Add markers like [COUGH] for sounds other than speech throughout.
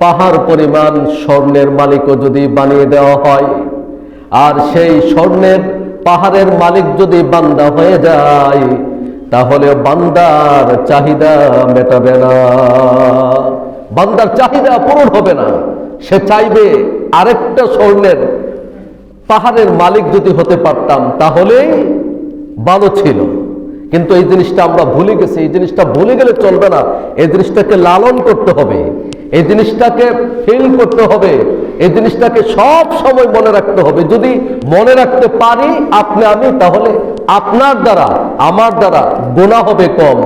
পাহাড় পরিমাণ স্বর্ণের মালিকও যদি বানিয়ে দেওয়া হয়, আর সেই স্বর্ণের পাহাড়ের মালিক যদি বান্দা হয়ে যায়, তাহলে বান্দার চাহিদা মেটাবে না। বান্দার চাহিদা পূরণ হবে না। সে চাইবে আরেকটা স্বর্ণের পাহাড়ের মালিক যদি হতে পারতাম, তাহলেই ভালো ছিল। কিন্তু এই জিনিসটা আমরা ভুলে গেছি, এই জিনিসটা ভুলে গেলে চলবে না। এই জিনিসটাকে লালন করতে হবে, এই জিনিসটাকে ফিল করতে হবে, এই জিনিসটাকে সব সময় মনে রাখতে হবে। যদি মনে রাখতে পারি আপনি, আমি, তাহলে আপনার দ্বারা, আমার দ্বারা গোনা হবে কম।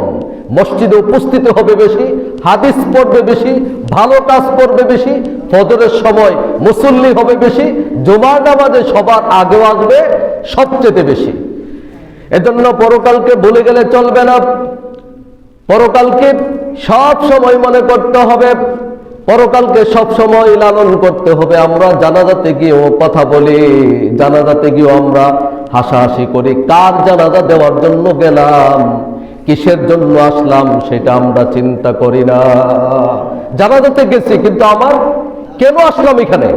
মসজিদে উপস্থিত হবে বেশি, হাদিস পড়বে বেশি, ভালো কাজ করবে বেশি, ফজরের সময় মুসল্লি হবে বেশি, জুমার নামাজে সবার আগেও আসবে সবচেয়ে বেশি। এজন্য পরকালকে ভুলে গেলে চলবে না। পরকালকে সব সময় মনে করতে হবে, পরকালকে সব সময় লালন করতে হবে। আমরা জানাজাতে গিয়েও কথা বলি, জানাজাতে গিয়েও আমরা হাসাহাসি করি। কার জানাজা দেওয়ার জন্য গেলাম, কিসের জন্য আসলাম সেটা আমরা চিন্তা করি না। জানাজাতে গেছি, কিন্তু আমার কেন আসলাম এখানে?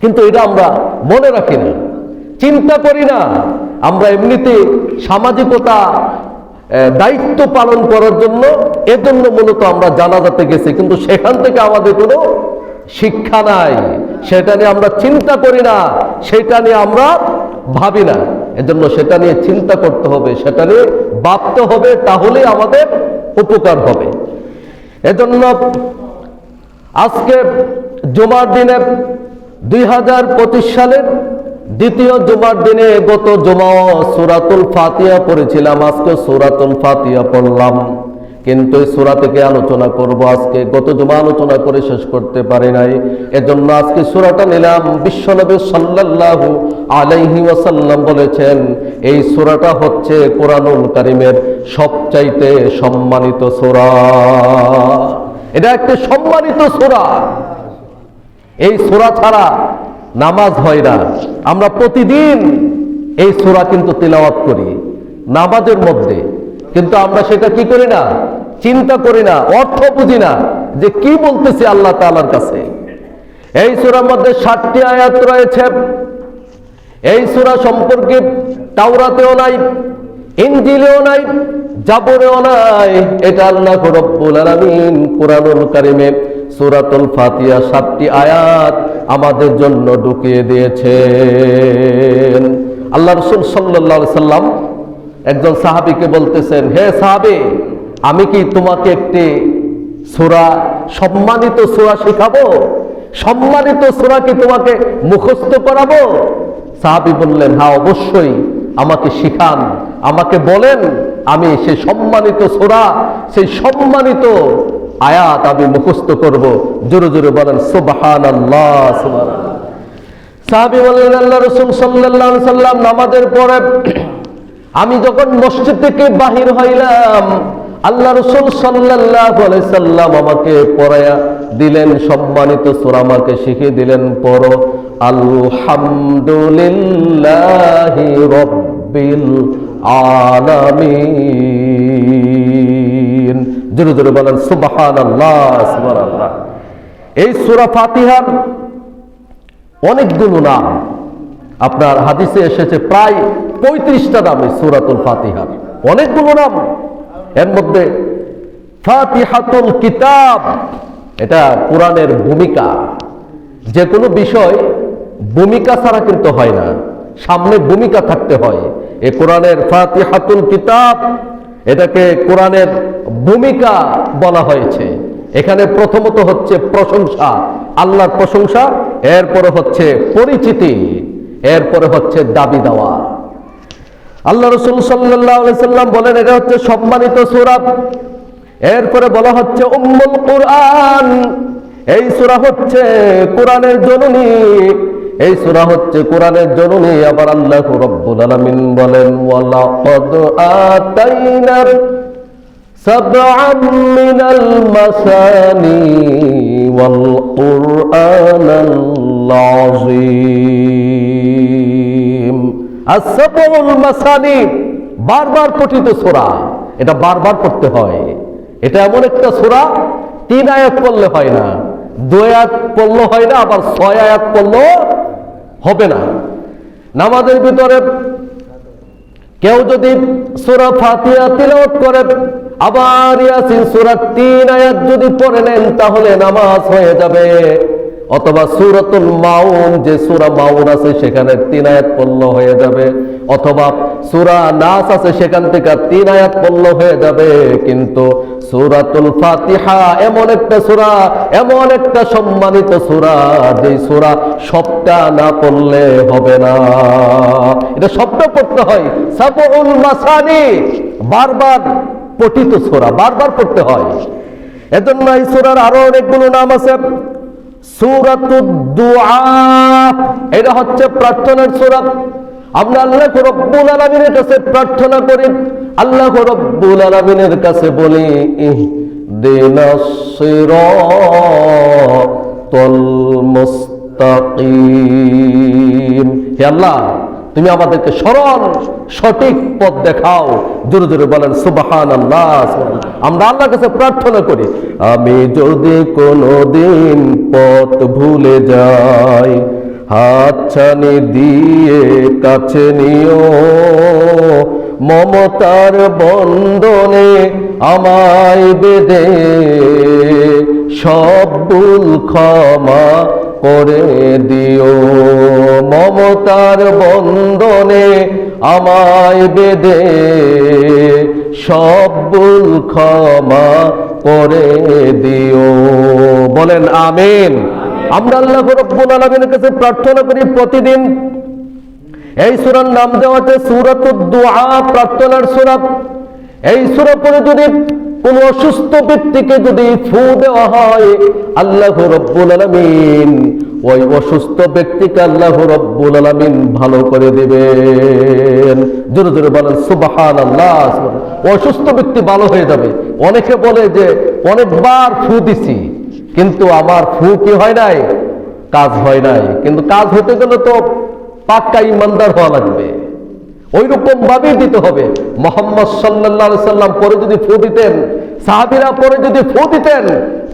কিন্তু এটা আমরা মনে রাখি না, চিন্তা করি না। আমরা এমনিতে সামাজিকতা দায়িত্ব পালন করার জন্য এজন্য মূলত আমরা জানাজাতে গেছি কিন্তু সেখান থেকে আমাদের কোনো শিক্ষা নাই। সেটা নিয়ে আমরা চিন্তা করি না। সেটা নিয়ে আমরা ভাবি না। এজন্য সেটা নিয়ে চিন্তা করতে হবে। সেটা নিয়ে ভাবতে হবে, তাহলেই আমাদের উপকার হবে। এজন্য আজকে জুমার দিনে দুই হাজার পঁচিশ সালের দ্বিতীয় জুমার দিনে গত জুমা সুরাতুল ফাতিয়া পড়েছিলাম, আজকে সুরাতুল ফাতিয়া পড়লাম। কিন্তু এই সুরা থেকে আলোচনা করব আজকে। গত জুমা আলোচনা করে শেষ করতে পারি নাই। এজন্য আজকে সুরাটা নিলাম, বিশ্বনবী সাল্লাল্লাহু আলাইহি ওয়াসাল্লাম বলেছেন, এই সুরাটা হচ্ছে কোরআনুল কারিমের সবচাইতে সম্মানিত সূরা। এটা একটা সম্মানিত সোরা। এই সোরা ছাড়া নামাজ হয় না। আমরা প্রতিদিন এই সোরা কিন্তু তিলাওয়াত করি, নামাজের মধ্যে। কিন্তু আমরা সেটা কি করি না? চিন্তা করি না, অর্থ বুঝি না যে কি বলতেছি আল্লাহ তাআলার কাছে। এই সোরার মধ্যে ষাটটি আয়াত রয়েছে। এই সূরা সম্পর্কে তাওরাতেও নাই, ইনজিলেও নাই, জাবরেও নাই। এটা আল্লাহ রব্বুল আলামিন কোরআনুল কারিমে সূরাতুল ফাতিহা সাতটি আয়াত আমাদের জন্য ঢুকিয়ে দিয়েছেন। আল্লাহ রাসূল আলাইহি সাল্লাম একজন সাহাবীকে বলতেছেন, হে সাহাবী, আমি কি তোমাকে একটি সূরা, সম্মানিত সূরা শেখাবো? সম্মানিত সূরা কি তোমাকে মুখস্থ করাবো? সাহাবি বললেন হ্যাঁ অবশ্যই, আমাকে শিখান, আমাকে বলেন, আমি সেই সম্মানিত সোরা, সেই সম্মানিত আয়াত আমি মুখস্থ করব। জোরে জোরে বলেন সুবহান আল্লাহ সাহাবি বললেন আল্লাহ রসুল সাল্লাহ সাল্লাম নামাজের পরে [CLEARS THROAT] আমি যখন মসজিদ থেকে বাহির হইলাম আল্লাহ রসুল সাল্লাহ সাল্লাম আমাকে পড়ায়া দিলেন, সম্মানিত সুরা আমাকে শিখিয়ে দিলেন, পড়ো, আলহামদুলিল্লাহি রব্বিল আলামিন। জোরে জোরে বলেন, সুবহানাল্লাহ সুবহানাল্লাহ। এই সূরা ফাতিহার অনেকগুলো নাম আপনার হাদিসে এসেছে, প্রায় পঁয়ত্রিশটা নাম এই সুরাতুল ফাতিহার। অনেকগুলো নাম। এর মধ্যে ফাতিহাতুল কিতাব, এটা কোরআনের ভূমিকা। যে কোনো বিষয় ভূমিকা ছাড়া কিন্তু হয় না, সামনে ভূমিকা থাকতে হয়। এ কোরআনের ফাতিহাতুল কিতাব এটাকে কোরআনের ভূমিকা বলা হয়েছে। এখানে প্রথমত হচ্ছে প্রশংসা, আল্লাহর প্রশংসা, এরপরে হচ্ছে পরিচিতি, এরপরে হচ্ছে দাবি দেওয়া। আল্লাহ রসুল সাল্লাম বলেন, এটা হচ্ছে সম্মানিত সুরাব এরপরে বলা হচ্ছে, উম্মুল কোরআন। এই সূরা হচ্ছে কোরআনের জননী। এই সূরা হচ্ছে কোরআনের জননী। আবার আল্লাহ রব্বুল আলামিন বলেন, ওয়ালাকাদ আতাইনার সাবআম মিনাল মাসানি ওয়াল কুরআনাল আযীম। আস-সাবউল মাসানি, বারবার পঠিত সূরা। এটা বারবার পড়তে হয়। এটা এমন একটা সূরা, তিন আয়াত পড়লে হয় না। দুই আয়াত পড়লে হয় না, আবার ছয় আয়াত পড়ল হবে না। নামাজের ভিতরে কেউ যদি সুরা ফাতিহা তিলাওয়াত করে, আবার ইয়াসিন সূরা তিন আয়াত যদি পড়ে নেন, তাহলে নামাজ হয়ে যাবে। অথবা সূরাতুল মাউন, যে সূরা মাউন আছে, সেখানে তিন আয়াত পড়ল হয়ে যাবে। অথবা সূরা নাস আছে, সেখান থেকে তিন আয়াত পড়ল, হয়ে যাবে। কিন্তু সূরাতুল ফাতিহা এমন একটা সূরা, এমন একটা সম্মানিত সূরা যে সূরা সবটা না পড়লে হবে না। এটা সবটা পড়তে হয়। সাবউল মাসানি, বারবার পঠিত সূরা, বারবার পড়তে হয়। এজন্য এই সূরার আরও অনেকগুলো নাম আছে। সূরাতুদ এটা হচ্ছে প্রার্থনার সূরা। আমরা আল্লাহ রব্বুল আলামিনের কাছে প্রার্থনা করি। আল্লাহ রব্বুল আলামিনের কাছে বলি আল্লাহ, তুমি আমাদেরকে সরল, সঠিক পথ দেখাও। জোরে জোরে বলেন সুবাহান আল্লাহ আমরা আল্লাহর কাছে প্রার্থনা করি, আমি যদি কোনো দিন পথ ভুলে যাই হাতছানি দিয়ে কাছে নিও। মমতার বন্ধনে আমায় বেদে সব ভুল ক্ষমা করে দিও। মমতার বন্ধনে আমায় বেদে সব ভুল ক্ষমা করে দিও। বলেন, আমিন। আমরা আল্লাহ রব্বুল আলামিনের কাছে প্রার্থনা করি প্রতিদিন। এই সূরার নাম দেওয়া আছে সূরাতুদ দুআ, প্রার্থনার সূরা। এই সূরা পড়ে যদি কোন অসুস্থ ব্যক্তিকে যদি ফু দেওয়া হয়, আল্লাহ রব্বুল আলামিন ওই অসুস্থ ব্যক্তিকে আল্লাহ রব্বুল আলামিন ভালো করে দিবেন। জোরে জোরে বলেন, সুবহানাল্লাহ অসুস্থ ব্যক্তি ভালো হয়ে যাবে। অনেকে বলে যে, অনেকবার ফু দিছি। কিন্তু আমার ফু কি হয় নাই, কাজ হয় নাই। কিন্তু কাজ হতে গেলে তো পাক্কা ইমানদার হওয়া লাগবে। ওই রকম ভাবেই দিতে হবে। মোহাম্মদ সাল্লাহ সাল্লাম পরে যদি ফু দিতেন, সাহাবিরা পরে যদি ফু দিতেন,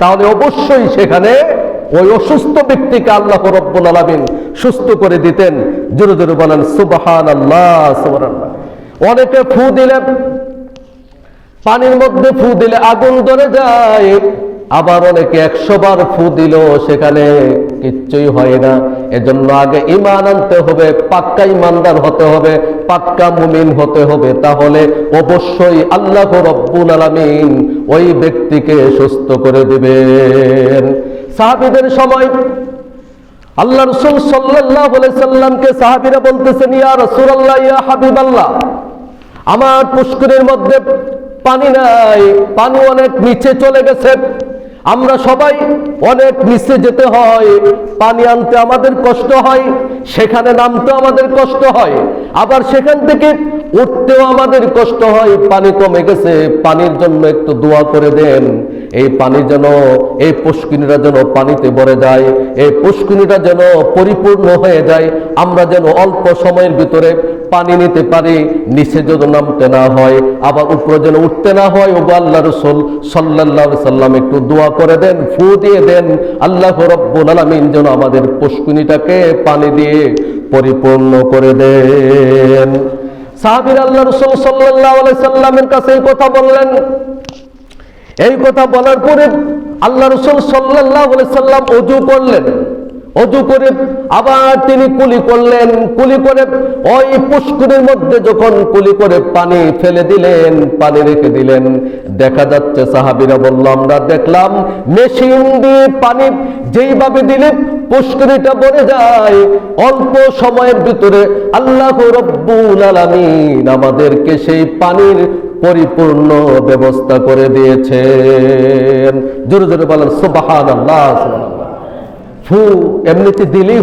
তাহলে অবশ্যই সেখানে ওই অসুস্থ ব্যক্তিকে আল্লাহ রব্বুল আলামিন সুস্থ করে দিতেন। জোরে জোরে বলেন সুবহান আল্লাহ অনেকে ফু দিলে পানির মধ্যে ফু দিলে আগুন ধরে যায়। আবার অনেকে একশো বার ফু দিল, সেখানে কিচ্ছুই হয় না। এজন্য আগে ইমান আনতে হবে, পাক্কা ইমানদার হতে হবে, পাক্কা মুমিন হতে হবে। তাহলে অবশ্যই আল্লাহ রব্বুল আলামিন ওই ব্যক্তিকে সুস্থ করে দিবেন। সাহাবিদের সময় আল্লাহ রসুল সাল্লাহ বলে সাল্লামকে সাহাবিরা বলতেছেন, ইয়া রসুল আল্লাহ ইয়া হাবিবাল্লাহ, আমার পুষ্করের মধ্যে পানি নাই, পানি অনেক নিচে চলে গেছে। আমরা সবাই অনেক নিচে যেতে হয়, পানি আনতে আমাদের কষ্ট হয়, সেখানে নামতে আমাদের কষ্ট হয়, আবার সেখান থেকে উঠতেও আমাদের কষ্ট হয়, পানি কমে গেছে, পানির জন্য একটু দোয়া করে দেন, এই পানি যেন, এই পুষ্কিনীরা যেন পানিতে ভরে যায়, এই পুষ্কিনীরা যেন পরিপূর্ণ হয়ে যায়, আমরা যেন অল্প সময়ের ভিতরে পানি নিতে পারি, নিচে যেন নামতে না হয়, আবার উপরে যেন উঠতে না হয় ও আল্লাহ রসুল সাল্লাহ সাল্লাম একটু দোয়া করে দেন, ফু দিয়ে দেন, আল্লাহ রব্বুল আলামিন যেন আমাদের পুষ্কুনিটাকে পানি দিয়ে পরিপূর্ণ করে দেন। সাহাবির আল্লাহ রসুল সাল্লাহ সাল্লামের কাছে এই কথা বললেন। এই কথা বলার পরে আল্লাহ রসুল সাল্লাহ সাল্লাম অজু করলেন। অজু করে আবার তিনি কুলি করলেন, কুলি করে ওই পুষ্করির মধ্যে যখন কুলি করে পানি ফেলে দিলেন, পানি রেখে দিলেন, দেখা যাচ্ছে সাহাবিরা বলল, আমরা দেখলাম মেশিন দিয়ে পানি যেইভাবে দিলে পুষ্করিটা ভরে যায়, অল্প সময়ের ভিতরে আল্লাহ রব্বুল আলামিন আমাদেরকে সেই পানির পরিপূর্ণ ব্যবস্থা করে দিয়েছেন। জোরে জোরে বলেন সুবাহান আল্লাহ ফু এমনিতে দিলেই